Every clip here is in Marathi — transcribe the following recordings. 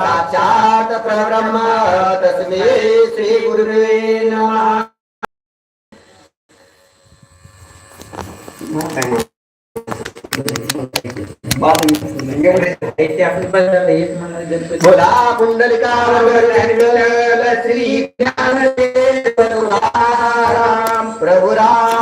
साक्षात परब्रह्म तस्मै श्री गुरुवे नमः बोला पुंडलिका श्री ज्ञानदेव तुकाराम प्रभु रामचंद्र भगवान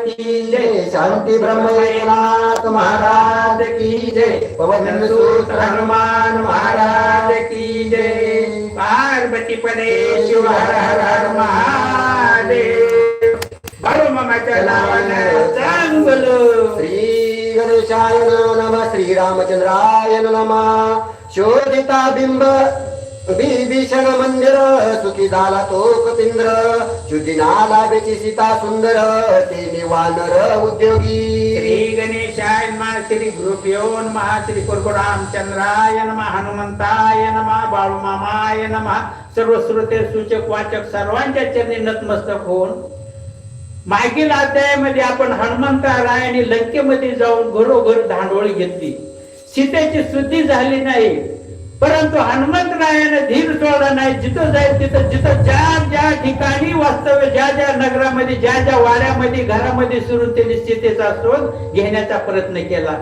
की जय शांती ब्रह्म एकनाथ महाराज की जय पवन सूत हनुमान महाराज की जय पार्वती पदे शिव हर हर हर महादेव. बाळू मामाच्या नावानं श्री गणेशाय नम श्री रामचंद्राय नम. शोधिता बिंब विभीषण मंदिर सुखी झाला तो कपिंद्र. शुचिनाला बेची सीता सुंदर ते निवानर उद्योगी. श्री गणेशाय नमः श्री गुरुभ्यो नमः श्री परशुरामचंद्राय नमः हनुमंताय नमः बाळूमामाय नमः. सर्व श्रोते सूचक वाचक सर्वांच्या चरणी नतमस्तक होऊन मागील अध्यायामध्ये आपण हनुमंतरायाने लंकेमध्ये जाऊन घरोघर धांडोळी घेतली. सीतेची शुद्धी झाली नाही. परंतु हनुमंतरायाने धीर सोडला नाही जिथं जाईल तिथं जिथं ज्या ज्या ठिकाणी वास्तव्य ज्या ज्या नगरामध्ये ज्या ज्या वाड्यामध्ये घरामध्ये सुरू त्यांनी सीतेचा शोध घेण्याचा प्रयत्न केला.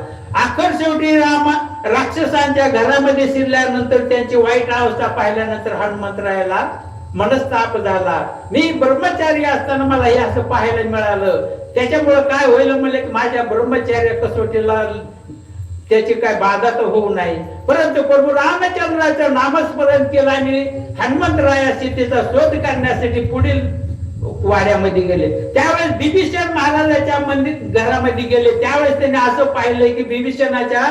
अखेर शेवटी राम राक्षसांच्या घरामध्ये शिरल्यानंतर त्यांची वाईट अवस्था पाहिल्यानंतर हनुमंतरायाला मनस्ताप झाला. मी ब्रह्मचारी असताना मला हे असं पाहायला मिळालं. त्याच्यामुळे काय होईल म्हणजे माझ्या ब्रह्मचार्य कसोटीला त्याची काय बाधा तर होऊ नाही. परंतु प्रभू रामचंद्राचं नामस्मरण केलं आणि हनुमंतराया सीतेचा शोध करण्यासाठी पुढील वाड्यामध्ये गेले. त्यावेळेस बिभीषण महाराजाच्या मंदिर घरामध्ये गेले. त्यावेळेस त्यांनी असं पाहिलं की बिभीषणाच्या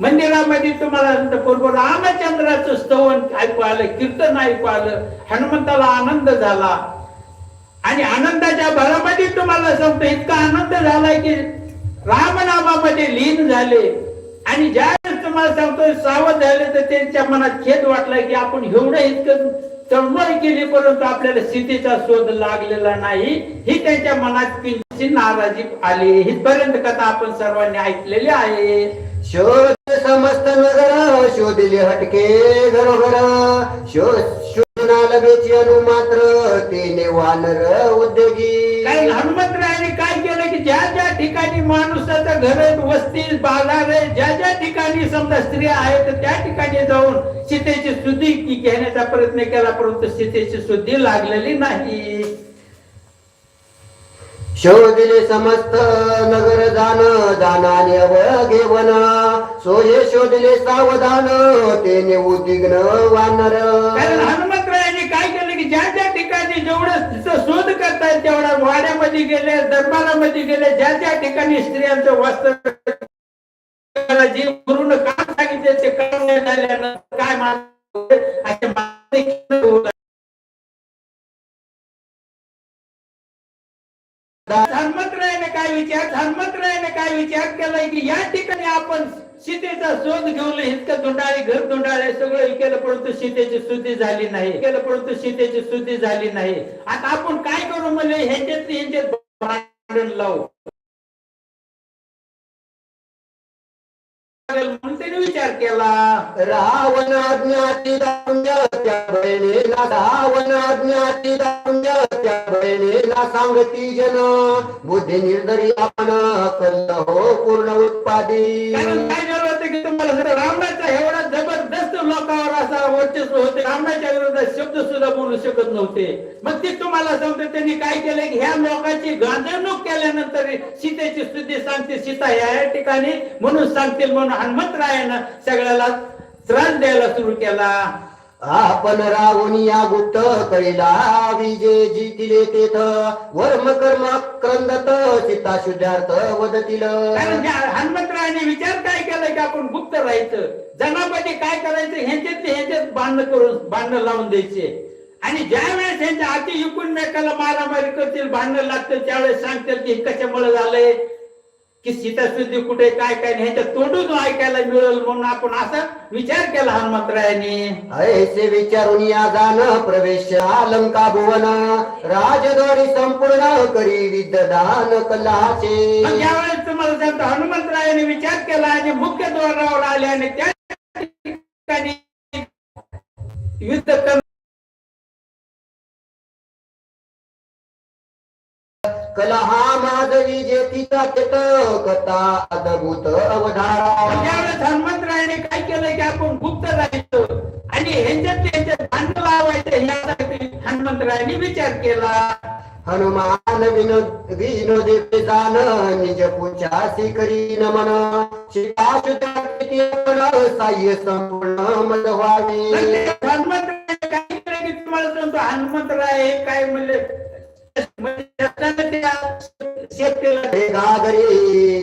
मंदिरामध्ये तुम्हाला प्रभू रामचंद्राचं स्तवन ऐकू आलं कीर्तन ऐकू आलं हनुमंताला आनंद झाला. आणि आनंदाच्या भरामध्ये तुम्हाला सांगतो इतका आनंद झालाय की रामनामामध्ये लीन झाले. आणि ज्यावेळेस तुम्हाला सांगतो सावध झाले तर त्यांच्या मनात खेद वाटला की आपण एवढं इतकं तळमळ केली परंतु आपल्याला स्थितीचा शोध लागलेला नाही. ही त्यांच्या मनात किंचित नाराजी आली. हितपर्यंत कथा आपण सर्वांनी ऐकलेली आहे. शोध समस्त नगर शोधिले हटके घरोघर. शोध शोधना लगेची अनु मात्र ते निवानर उद्योगी. कारण हनुमंतरायाने काय ज्या ज्या ठिकाणी माणसाचं घर वस्ती बाजार आहे ज्या ज्या ठिकाणी समजा स्त्रिया आहेत त्या ठिकाणी जाऊन सीतेची शुद्धी घेण्याचा प्रयत्न केला परंतु सीतेची शुद्धी लागलेली नाही. शोधिले समस्त नगर जाण जाणाने अवघेवन सोये शोधिले सावधान ते उद्विग्न वानर. हनुमंतरायाने काय केलं? ज्या ज्या ठिकाणी जेवढं तिचं शोध करतायत तेवढ्या वाड्यामध्ये गेले दरबारामध्ये गेले ज्या ज्या ठिकाणी स्त्रियांचं वस्त्र जे गुरुनं काम सांगितले ते करण्यात काय मान धर्मत्रयाने काय विचार धर्मत्रयाने काय विचार केलाय की या ठिकाणी आपण सीतेचा शोध घेऊन इतकं धुंडाळे घर धुंडाळे सगळं केलं परंतु सीतेची शुद्धी झाली नाही. केलं परंतु सीतेची शुद्धी झाली नाही. आता आपण काय करू म्हणजे ह्याच्यात ह्याच्यात भांडण लावू? म्हणून त्याने विचार केला रावण अज्ञाती त्या बहिणीला रावण अज्ञाती त्या बहिणीला सांगती जन बुद्धी निर्धरी आपण कल्ल हो पूर्ण उत्पादी. रावणाचा एवढा जबरदस्त लोकांवर असा वर्चस्व होते. रावणाच्या विरोधात शब्द सुद्धा बोलू शकत नव्हते. मग ते तुम्हाला सांगतो त्यांनी काय केलं? की ह्या लोकांची गांधवणूक केल्यानंतर सीतेची स्तुती सांगते. सीता या ठिकाणी म्हणून सांगतील म्हणून हनुमंतरायानं सगळ्याला त्रास द्यायला सुरू केला. आपण रावण या गुप्त कळीला विजय जितिले तेथ. वर्म कर्म क्रंदत चित्ता शुद्धार्थ वदतील हनुमंतरायाने विचार काय आपण गुप्त राहायचं? जनापती काय करायचं? ह्याच्यात ह्याच्यात बांधणं करून बांधणं लावून द्यायचे. आणि ज्या वेळेस ह्यांच्या हाती इकून मेकाला मारामारी करतील भांडण लागतील त्यावेळेस सांगतील की कशामुळे झालंय? की सीताशुद्धी कुठे काय काय नाही ह्याच्या तोंडून ऐकायला मिळेल म्हणून आपण असा विचार केला हनुमंतरायाने. ऐसे विचारून या जाण प्रवेश अलंका भुवन राजद्वारी संपूर्ण करी विद्यदान कलाचे. यावेळेस तुम्हाला सांगतो हनुमंतरायाने विचार केला आणि मुख्य द्वारावर आले आणि त्या ठिकाणी युद्ध कला हा माधवी जेतीचा तेत कथा अद्भुत अवधारा हनुमंतरायाने काय केलं की आपण गुप्त राहायचं आणि ह्यांच्यात त्यांच्यात भांड लावायचं यासाठी हनुमंतरायाने विचार केला. हनुमान विनोद विनोदे जान निज पुंचासी करी नमन साह्य संपूर्ण पण व्हावे. काय केलं की तुम्हाला सांगतो हनुमंतराय हे काय म्हणले? म्हणजे त्या शेत केलं हे गागरे